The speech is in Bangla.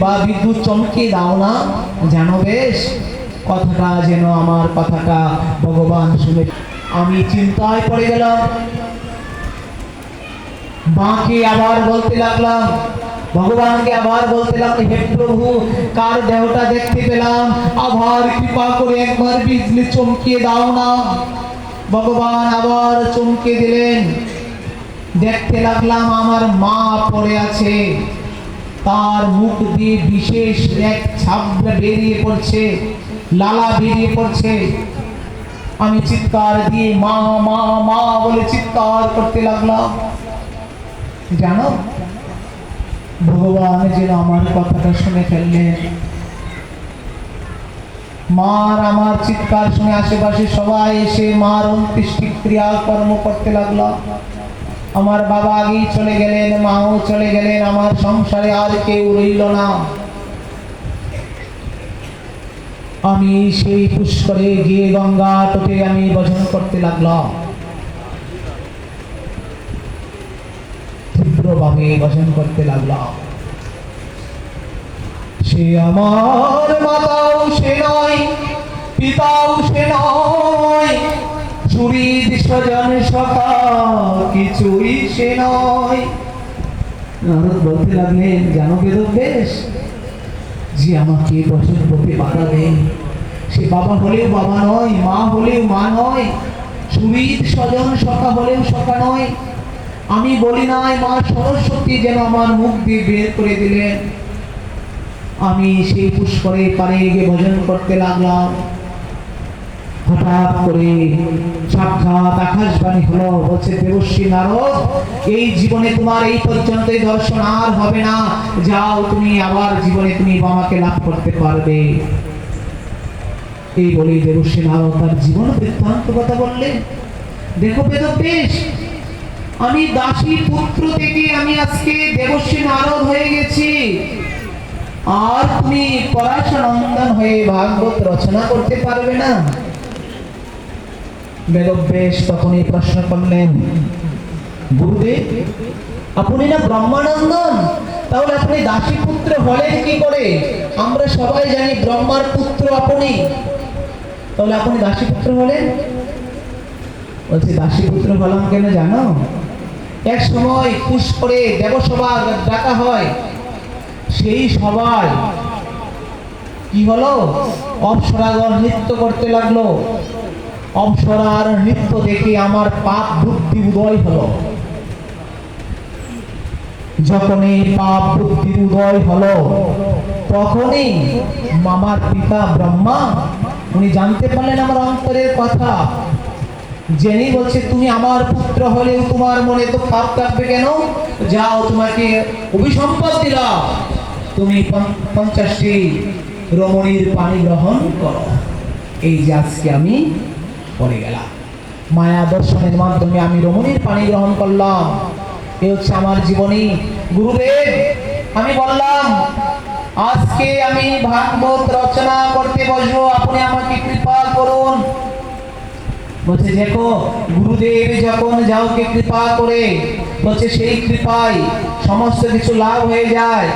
বা বিদ্যুৎ চমকে দাও না। জানো বেশ কথাটা যেন আমার কথাটা ভগবান শুনে। আমি চিন্তায় পড়ে গেলাম। মাকে আবার বলতে লাগলাম, ভগবানকে আবার হে প্রভু, কার দেহটা দেখতে পেলাম? আবার কৃপা করে একবার বিজলি চমকিয়ে দাও না। ভগবান আবার চমকে দিলেন। দেখতে লাগলাম আমার মা পড়ে আছে। তার মুখ দিয়ে বিশেষ এক ছাবড়া বেরিয়ে পড়ছে, লালা বেরিয়ে পড়ছে। আমি চিৎকার দিয়ে মা মা মা বলে চিৎকার করতে লাগলাম। জানো, ভগবান যেন আমার কথাটা শুনে ফেললেন মার আমার চিৎকার শুনে আশেপাশে সবাই এসে মার অন্ত্যেষ্টি ক্রিয়াকর্ম করতে লাগল। আমার বাবা আগেই চলে গেলেন, মাও চলে গেলেন, আমার সংসারে আর কেউ রইল না। আমি সেই পুষ্করে গিয়ে গঙ্গা তটে আমি ভজন করতে লাগলাম। তীব্রভাবে ভজন করতে লাগলাম। সে আমার মাতাও সে নয় পিতাও সে নয় সুরিদ স্বজন সখা কিছুই সে নয়। বলতে লাগলেন, জানো বেদক বেশ, যে আমাকে বছর রূপে বাধা দেয় সে বাবা হলেও বাবা নয়, মা হলেও মা নয় সুরিদ স্বজন সখা হলেও সখা নয়। আমি বলি নাই, মা সরস্বতী যেন আমার মুখ দিয়ে বের করে দিলেন। আমি সেই পুষ্করে পারে গিয়ে ভজন করতে লাগলাম। হঠাৎ করে সাক্ষাৎ আকাশবাণী হলো, বলছে, দেবশ্রী নারদ, এই জীবনে তোমার এই পর্যন্ত দর্শন আর হবে না। যাও তুমি, আবার জীবনে তুমি বাবাকে লাভ করতে পারবে। এই বলে দেবশ্রী নারদ তার জীবন বৃত্তান্ত কথা বললেন। দেখো বেদক বেশ আমি দাসী পুত্র থেকে আমি আজকে দেবশ্রী নারদ হয়ে গেছি। আর তুমি পরাশনন্দন হয়ে ভাগবত রচনা করতে পারবে না। বেদব্যাস প্রশ্ন করলেন, গুরুদেব, আপনি না তাহলে আপনি দাসী পুত্র হলেন কি করে? আমরা সবাই জানি ব্রহ্মার পুত্র আপনি। তাহলে আপনি দাসী পুত্র হলেন? বলছি, দাসী পুত্র হলাম কেন জানো? এক সময় খুশ করে দেবসভা ডাকা হয়। সেই সবাই কি হলো? অপ্সরাগণ নৃত্য করতে লাগল। অপ্সরার নৃত্য দেখে আমার পাপ বুদ্ধি উদয় হলো। যখন এই পাপ বুদ্ধি উদয় হলো, তখনই মামার পিতা ব্রহ্মা, উনি জানতে পারলেন আমার অন্তরের কথা। জেনে বলছে, তুমি আমার পুত্র হলেও তোমার মনে তো পাপ থাকবে কেন? যাও, তোমাকে অভিসম্পদ দিলাম। তুমি পঞ্চ- পঞ্চাশটি রমণীর পানি গ্রহণ করো। এই যে আজকে আমি পড়ে গেলাম। মায়া দর্শনের মাধ্যমে আমি রমণীর পানি গ্রহণ করলাম। এ হচ্ছে আমার জীবনী। গুরুদেব, আমি বললাম, আজকে আমি ভাগবত রচনা করতে বসবো। আপনি আমাকে কৃপা করুন। বলছে, দেখো, গুরুদেব যখন যাওকে কৃপা করে, বলছে, সেই কৃপায় সমস্ত কিছু লাভ হয়ে যায়।